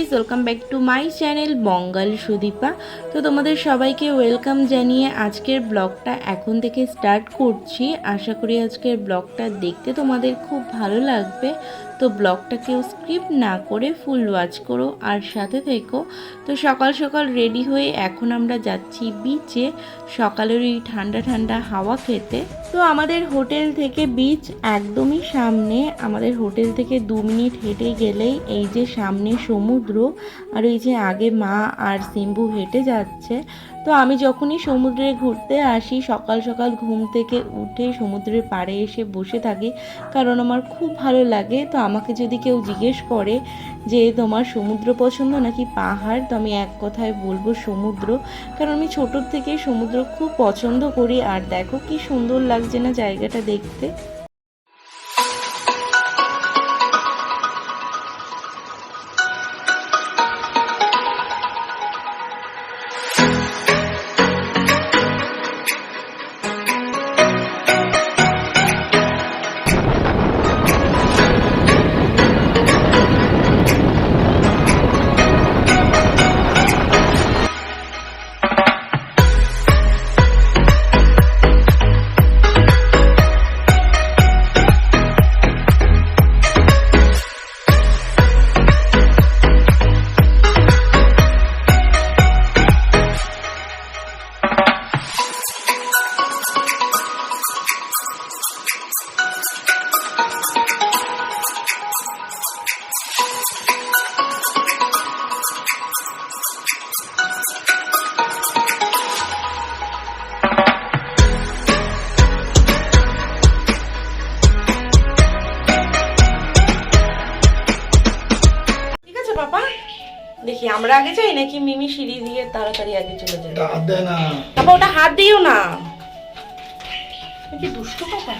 Guys welcome back to my channel Bangal Sudipa তো তোমাদের সবাইকে ওয়েলকাম জানিয়ে আজকের ব্লগটা এখন থেকে স্টার্ট করছি। আশা করি আজকের ব্লগটা দেখতে তোমাদের খুব ভালো লাগবে। তো ব্লগটা কেউ স্ক্রিপ্ট না করে ফুল ওয়াচ করো আর সাথে থেকো। তো সকাল সকাল রেডি হয়ে এখন আমরা যাচ্ছি বিচে সকালের ওই ঠান্ডা ঠান্ডা হাওয়া খেতে। তো আমাদের হোটেল থেকে বিচ একদমই সামনে। আমাদের হোটেল থেকে দু মিনিট হেঁটে গেলেই এই যে সামনে সমুদ্র আর এই যে আগে মা আর সিম্বু হেঁটে যাচ্ছে। তো আমি যখনই সমুদ্রে ঘুরতে আসি, সকাল সকাল ঘুম থেকে উঠে সমুদ্রের পাড়ে এসে বসে থাকি, কারণ আমার খুব ভালো লাগে। তো আমাকে যদি কেউ জিজ্ঞেস করে যে, তোমার সমুদ্র পছন্দ নাকি পাহাড়? তো আমি এক কথায় বলব, সমুদ্র। কারণ আমি ছোটোর থেকে সমুদ্র খুব পছন্দ করি। আর দেখো কি সুন্দর লাগছে না জায়গাটা দেখতে। দেখি আমরা আগে যাই নাকি মিমি সিঁড়ি দিয়ে তাড়াতাড়ি আগে চলে যাবে? হাত দেয় না। বাবা ওটা হাত দিও না। কি দুষ্টু বাবা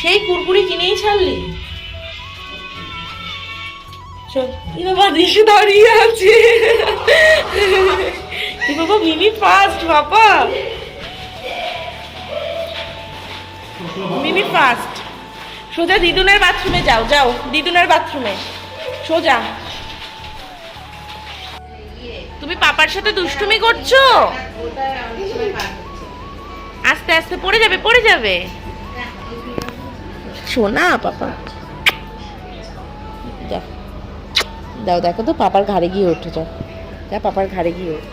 সেই কুরকুরি কিনেই ছাড়লি? চল এই বাবা দিশে দাঁড়িয়ে আছে। এই বাবা মিমি ফার্স্ট বাবা। মিমি ফার্স্ট সোজা দিদুনের বাথরুমে যাও যাও, দিদুনের বাথরুমে। সোজা। তুমি পাপার সাথে দুষ্টুমি করছ? আস্তে আস্তে পড়ে যাবে পড়ে যাবে। শোনা পাপা। যা দাও, দেখো তো, পাপার ঘাড়ে গিয়ে ওঠে, যাও। যা, পাপার ঘাড়ে গিয়ে ওঠ।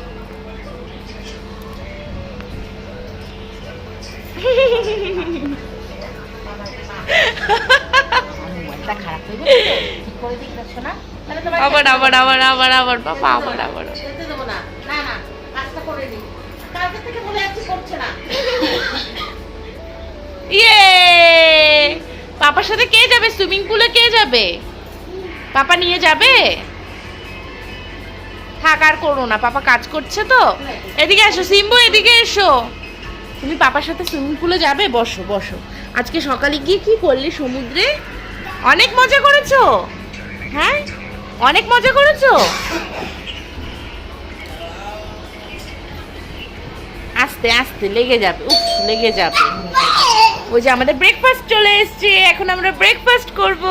আবার আবার আবার আবার আবার পাপা আবার আবার ইয়ে! পাপার সাথে কে যাবে? সুইমিং পুলে কে যাবে? পাপা নিয়ে যাবে? থাক আর করো না। পাপা কাজ করছে তো। এদিকে এসো সিম্বু এদিকে এসো। তুমি পাপার সাথে সুইমিং পুলে যাবে? বসো বসো। আজকে সকালে গিয়ে কি করলে সমুদ্রে? অনেক মজা করেছ? হ্যাঁ? অনেক মজা করেছ? আস্তে আস্তে, লেগে যাবে, উফ, লেগে যাবে। ওই যে আমাদের ব্রেকফাস্ট চলে এসেছে, এখন আমরা ব্রেকফাস্ট করব।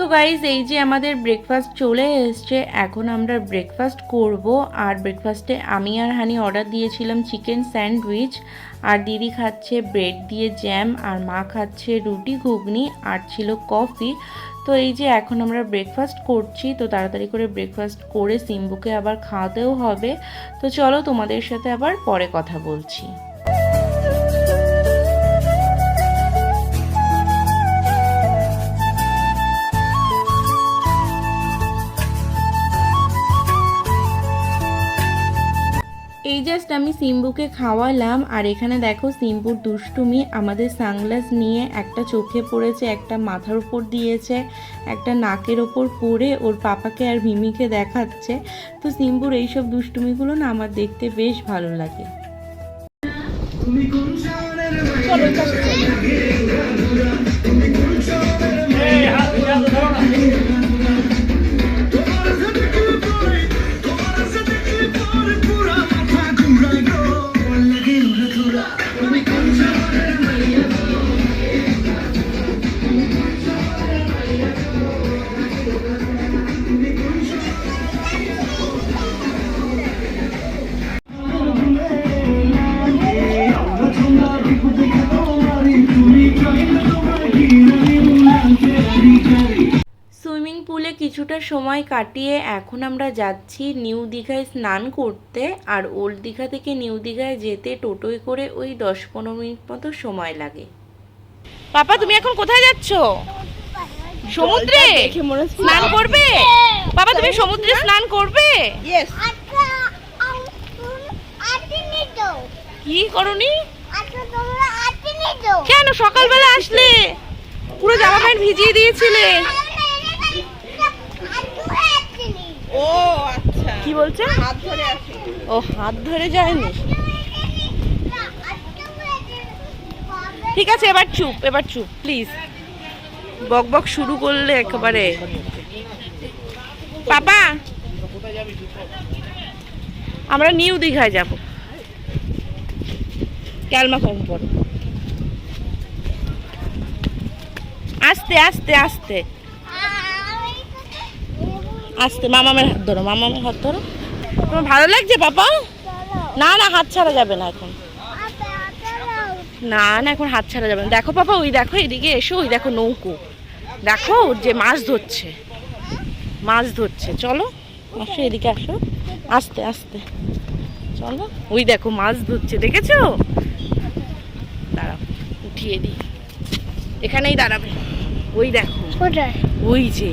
তো গাইজ এই যে আমাদের ব্রেকফাস্ট চলে এসছে, এখন আমরা ব্রেকফাস্ট করব। আর ব্রেকফাস্টে আমি আর হানি অর্ডার দিয়েছিলাম চিকেন স্যান্ডউইচ আর দিদি খাচ্ছে ব্রেড দিয়ে জ্যাম আর মা খাচ্ছে রুটি ঘুগনি, আর ছিল কফি তো এই যে এখন আমরা ব্রেকফাস্ট করছি, তো তাড়াতাড়ি করে ব্রেকফাস্ট করে সিম্বুকে আবার খাওয়াতেও হবে। তো চলো তোমাদের সাথে আবার পরে কথা বলছি। জাস্ট আমি সিম্বুকে খাওয়ালাম আর এখানে দেখো সিম্বুর দুষ্টুমি আমাদের সানগ্লাস নিয়ে একটা চোখে পড়েছে একটা মাথার ওপর দিয়েছে একটা নাকের ওপর পরে ওর পাপাকে আর মিমিকে দেখাচ্ছে। তো সিম্বুর এইসব দুষ্টুমিগুলো না আমার দেখতে বেশ ভালো লাগে। সময় কাটিয়ে এখন আমরা যাচ্ছি নিউ দীঘায় স্নান করতে আর ওল্ড দীঘা থেকে নিউ দীঘায় যেতে টোটোয় করে ওই দশ পনেরো মিনিট মতো সময় লাগে। পাপা তুমি এখন কোথায় যাচ্ছ? সমুদ্রে? স্নান করবে? বাবা তুমি সমুদ্রে স্নান করবে. আচ্ছা কি করনি? আচ্ছা কেন? সকালবেলা আসলে। পুরো জামা প্যান্ট ভিজিয়ে দিয়েছিলে। ও আচ্ছা। কি বলছে? হাত ধরে আসি। ও হাত ধরে যায়নি? ঠিক আছে এবার চুপ এবার চুপ প্লিজ বক বক শুরু করলে একেবারে। পাপা আমরা নিউ দীঘায় যাব। ক্যালমা কম পড়ো। আস্তে আস্তে আস্তে। আস্তে মামামের হাত ধরো মামামের হাত ধরো। তোমার ভালো লাগছে পাপা? না না হাত ছাড়া যাবে না এখন। না না এখন হাত ছাড়া যাবে না। দেখো পাপা ওই দেখো এদিকে এসো ওই দেখো নৌকো। দেখো যে মাছ ধরছে। মাছ ধরছে চলো। আসো এদিকে আসো। আস্তে আস্তে। চলো। ওই দেখো মাছ ধরছে দেখেছ? দাঁড়াও উঠিয়ে দিই। এখানেই দাঁড়াবে। ওই দেখো। ওই যে।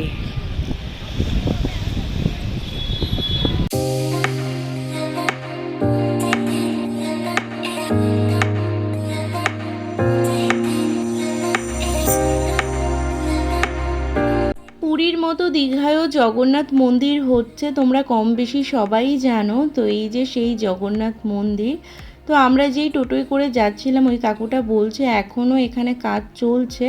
মতো দীঘায়ও জগন্নাথ মন্দির হচ্ছে, তোমরা কম বেশি সবাই জানো। তো এই যে সেই জগন্নাথ মন্দির, তো আমরা যেই টোটোয় করে যাচ্ছিলাম, ওই কাকুটা বলছে এখনও এখানে কাজ চলছে।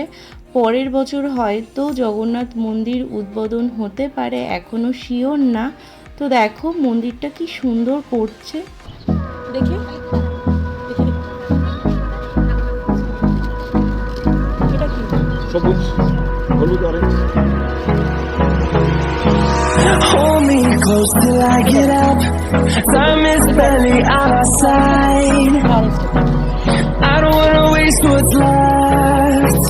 পরের বছর হয়তো জগন্নাথ মন্দির উদ্বোধন হতে পারে এখনও শিওর না। তো দেখো মন্দিরটা কি সুন্দর করছে। দেখে দেখে। সবুজ হলুদ orange Hold me close till I get up. Time is barely on our side. অরেঞ্জটা I don't wanna waste what's left.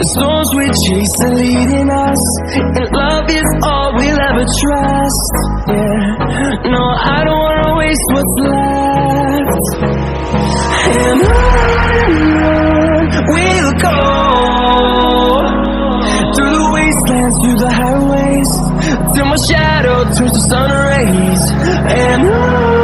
The storms we chase are leading us, and love is all we'll ever trust. Yeah, no, I don't wanna waste what's left. And on we'll go through the wastelands, through the highways, till my shadow turns to sun rays. And on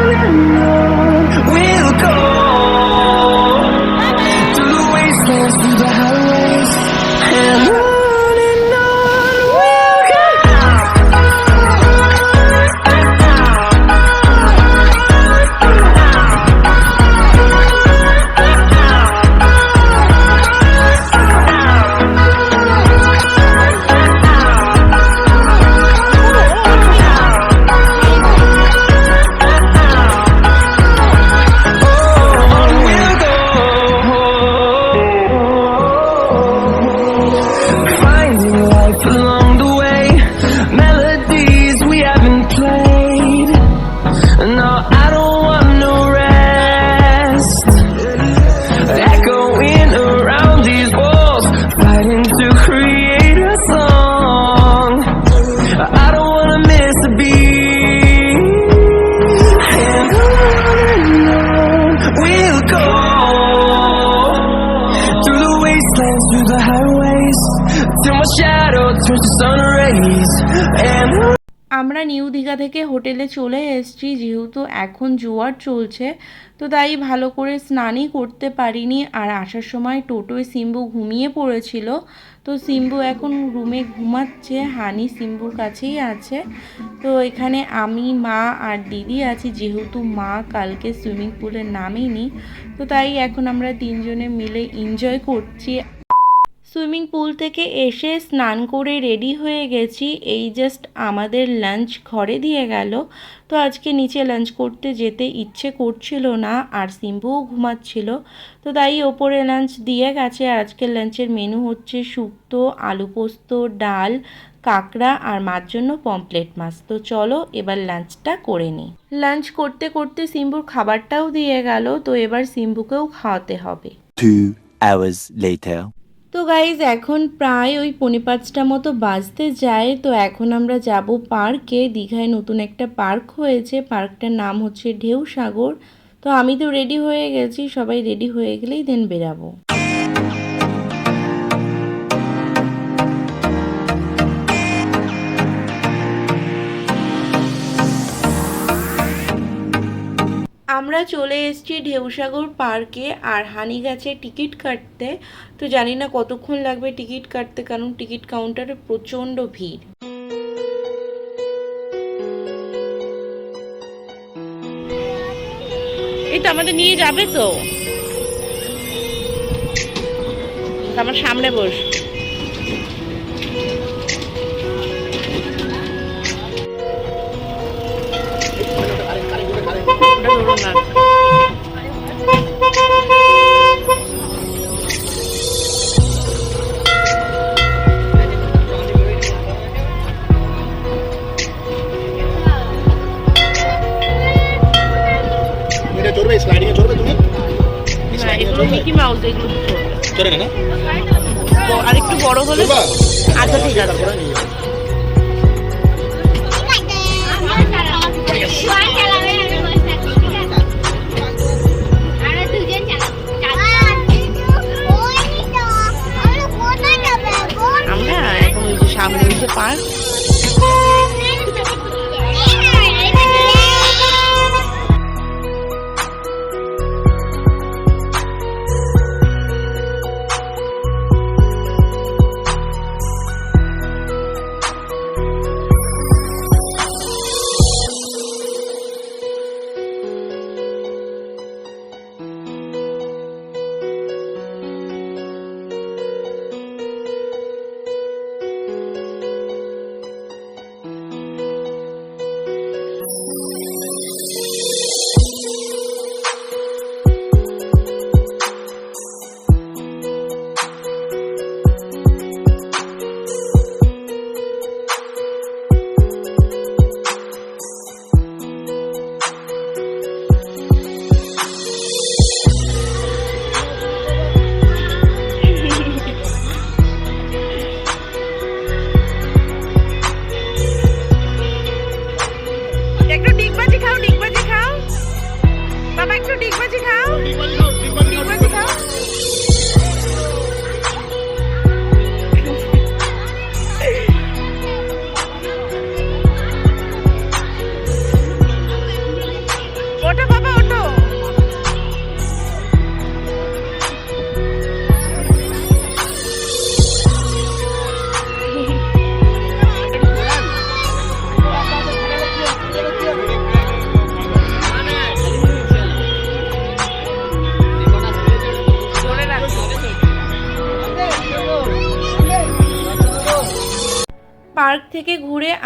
Digha থেকে হোটেলে চলে এসেছি, যেহেতু এখন জোয়ার চলছে, তো তাই ভালো করে স্নানই করতে পারিনি। আর আসার সময় টোটোয় সিম্বু ঘুমিয়ে পড়েছিল, তো সিম্বু এখন রুমে ঘুমাচ্ছে, হানি সিম্বুর কাছেই আছে। তো এখানে আমি, মা আর দিদি আছি, যেহেতু মা কালকে সুইমিং পুলে নামেনি, তো তাই এখন আমরা তিনজনে মিলে এনজয় করছি। সুইমিং পুল থেকে এসে স্নান করে রেডি হয়ে গেছি। এই জাস্ট আমাদের লাঞ্চ ঘরে দিয়ে গেল। তো আজকে নিচে লাঞ্চ করতে যেতে ইচ্ছে করছিল না, আর সিম্বুও ঘুমাচ্ছিল। তো তাই ওপরে লাঞ্চ দিয়ে গেছে। আর আজকের লাঞ্চের মেনু হচ্ছে শুক্তো, আলু পোস্ত, ডাল, কাঁকড়া, আর মার জন্য পমপ্লেট মাছ। তো চলো এবার লাঞ্চটা করে নিই। লাঞ্চ করতে করতে সিম্বুর খাবারটাও দিয়ে গেল। তো এবার সিম্বুকেও খাওয়াতে হবে। Two hours later. তো গাইজ এখন প্রায় ওই পনে পাঁচটা মতো বাজতে যায়। তো এখন আমরা যাব পার্কে। দীঘায় নতুন একটা পার্ক হয়েছে। পার্কটার নাম হচ্ছে ঢেউ সাগর তো আমি তো রেডি হয়ে গেছি। সবাই রেডি হয়ে গেলেই দেন বেরাবো। আমরা চলে এসেছি ঢেউসাগর পার্কে আর হানি গাছে টিকিট কাটতে। তো জানি না কতক্ষণ লাগবে টিকিট কাটতে, কারণ টিকিট কাউন্টারে প্রচণ্ড ভিড়। এই তো আমাদের নিয়ে যাবে তো। আমার সামনে বস। ওটা ধরো না চড়বে স্লাইডিং এ চড়বে তুমি না এগুলো মিকি মাউস এগুলো তো ছোট। চড়ে না না আরেকটু বড় হলে চড়বা আচ্ছা ঠিক আছে সামনে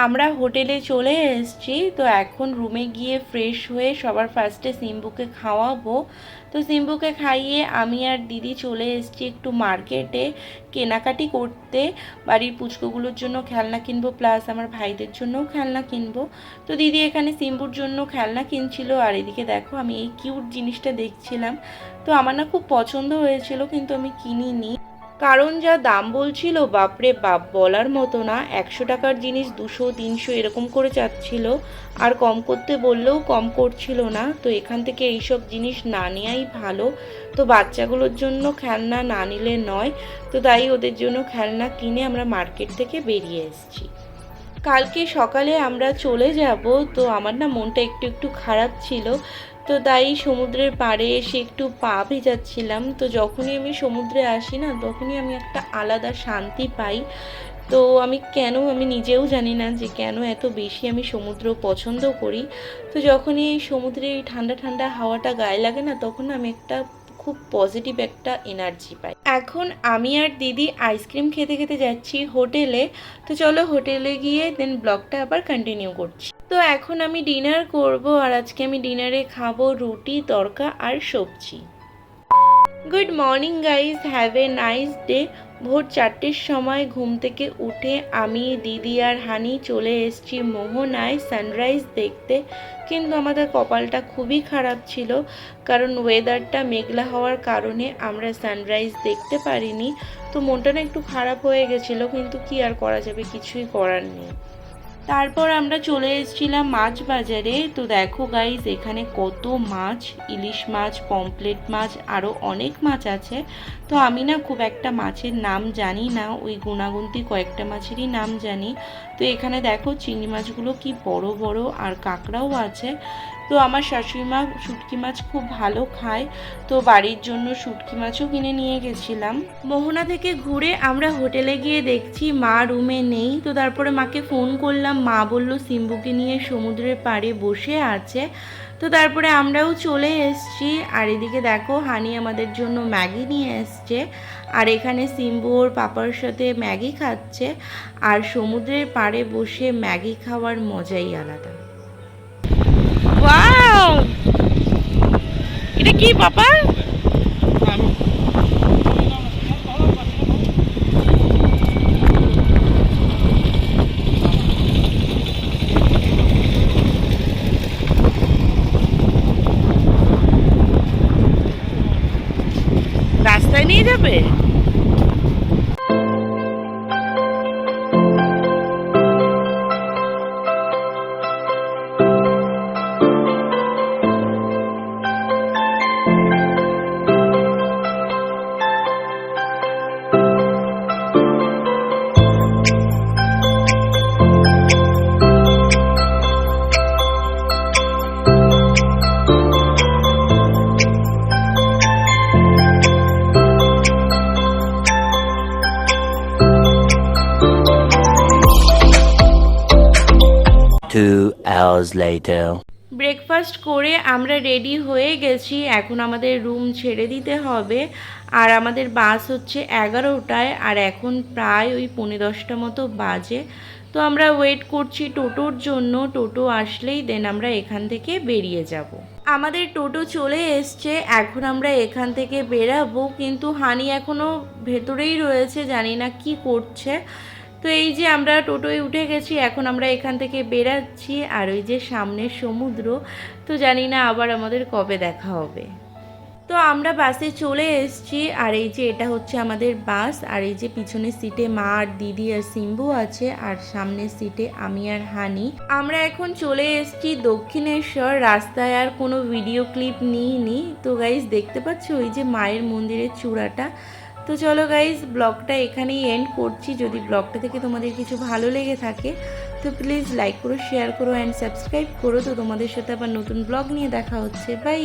আমরা হোটেলে চলে এসেছি, তো এখন রুমে গিয়ে ফ্রেশ হয়ে সবার ফার্স্টে সিম্বুকে খাওয়াবো। তো সিম্বুকে খাইয়ে আমি আর দিদি চলে এসেছি একটু মার্কেটে কেনাকাটি করতে। বাড়ির পুচকোগুলোর জন্য খেলনা কিনবো প্লাস আমার ভাইদের জন্যও খেলনা কিনবো। তো দিদি এখানে সিম্বুর জন্য খেলনা কিনছিল, আর এদিকে দেখো আমি এই কিউট জিনিসটা দেখছিলাম। তো আমার না খুব পছন্দ হয়েছিল, কিন্তু আমি কিনিনি। কারণ যা দাম বলছিল, বাপরে বাপ, বলার মতো না। একশো টাকার জিনিস দুশো, তিনশো এরকম করে চাচ্ছিল। আর কম করতে বললেও কম করছিল না। তো এখান থেকে এইসব জিনিস না নেওয়াই ভালো। তো বাচ্চাগুলোর জন্য খেলনা না নিলে নয়। তো তাই ওদের জন্য খেলনা কিনে আমরা মার্কেট থেকে বেরিয়ে এসেছি। কালকে সকালে আমরা চলে যাব। তো আমার না মনটা একটু একটু খারাপ ছিল। তো তাই সমুদ্রের পাড়ে এসে একটু পা ভেজাচ্ছিলাম। তো যখনই আমি সমুদ্রে আসি না, তখনই আমি একটা আলাদা শান্তি পাই। তো আমি কেন আমি নিজেও জানি না যে কেন এত বেশি আমি সমুদ্র পছন্দ করি। তো যখনই এই সমুদ্রে ঠান্ডা ঠান্ডা হাওয়াটা গায়ে লাগে না, তখন আমি একটা খুব পজিটিভ একটা এনার্জি পাই। এখন আমি আর দিদি আইসক্রিম খেতে খেতে যাচ্ছি হোটেলে তো চলো হোটেলে গিয়ে দেন ব্লগটা আবার কন্টিনিউ করছি। তো এখন আমি ডিনার করব আর আজকে আমি ডিনারে খাব রুটি, তরকা আর সবজি। Good morning guys have a nice day ভোর চারটের সময় ঘুম থেকে উঠে আমি, দিদি আর হানি চলে এসছি মোহনায় সানরাইজ দেখতে। কিন্তু আমাদের কপালটা খুবই খারাপ ছিল, কারণ ওয়েদারটা মেঘলা হওয়ার কারণে আমরা সানরাইজ দেখতে পারিনি। তো মনটা না একটু খারাপ হয়ে গেছিল, কিন্তু কি আর করা যাবে, কিছুই করার নেই। তারপর আমরা চলে এসেছিলাম মাছ বাজারে তো দেখো গাইজ এখানে কত মাছ, ইলিশ মাছ পমপ্লেট মাছ আরও অনেক মাছ আছে। তো আমি না খুব একটা মাছের নাম জানি না, ওই গুণাগুন্তি কয়েকটা মাছেরই নাম জানি। তো এখানে দেখো চিংড়ি মাছগুলো কি বড় বড়, আর কাঁকড়াও আছে। তো আমার শাশুড়ি মা শুটকি মাছ খুব ভালো খায়, তো বাড়ির জন্য শুটকি মাছও কিনে নিয়ে গেছিলাম। মোহনা থেকে ঘুরে আমরা হোটেলে গিয়ে দেখছি মা রুমে নেই, তো তারপরে মাকে ফোন করলাম, মা বলল সিম্বুকে নিয়ে সমুদ্রের পাড়ে বসে আছে। তো তারপরে আমরাও চলে এসেছি, আর এদিকে দেখো হানি আমাদের জন্য ম্যাগি নিয়ে এসছে, আর এখানে সিম্বু ওর পাপার সাথে ম্যাগি খাচ্ছে, আর সমুদ্রের পাড়ে বসে ম্যাগি খাওয়ার মজাই আলাদা। এটা কি পাপা? ব্রেকফাস্ট করে আমরা রেডি হয়ে গেছি। এখন আমাদের রুম ছেড়ে দিতে হবে। আর আমাদের বাস হচ্ছে এগারোটায় আর এখন প্রায় ওই পনেরো দশটা মতো বাজে। তো আমরা ওয়েট করছি টোটোর জন্য। টোটো আসলেই দেন আমরা এখান থেকে বেরিয়ে যাব। আমাদের টোটো চলে এসছে। এখন আমরা এখান থেকে বেরাবো। কিন্তু হানি এখনও ভেতরেই রয়েছে। জানি না কি করছে। তো এই যে আমরা টোটোয় উঠে গেছি, এখন আমরা এখান থেকে বেরাচ্ছি আর ওই যে সামনের সমুদ্র। তো জানি না আবার আমাদের কবে দেখা হবে। তো আমরা বাসে চলে এসেছি আর এই যে এটা হচ্ছে আমাদের বাস আর এই যে পিছনের সিটে মা আর দিদি আর সিম্বু আছে আর সামনের সিটে আমি আর হানি। আমরা এখন চলে এসেছি দক্ষিণেশ্বর, রাস্তায় আর কোনো ভিডিও ক্লিপ নিইনি। তো গাইজ দেখতে পাচ্ছ ওই যে মায়ের মন্দিরের চূড়াটা? তো চলো গাইজ ব্লগটা এখানেই এন্ড করছি। যদি ব্লগটা থেকে তোমাদের কিছু ভালো লেগে থাকে, তো প্লিজ লাইক করো শেয়ার করো অ্যান্ড সাবস্ক্রাইব করো। তো তোমাদের সাথে আবার নতুন ব্লগ নিয়ে দেখা হচ্ছে। বাই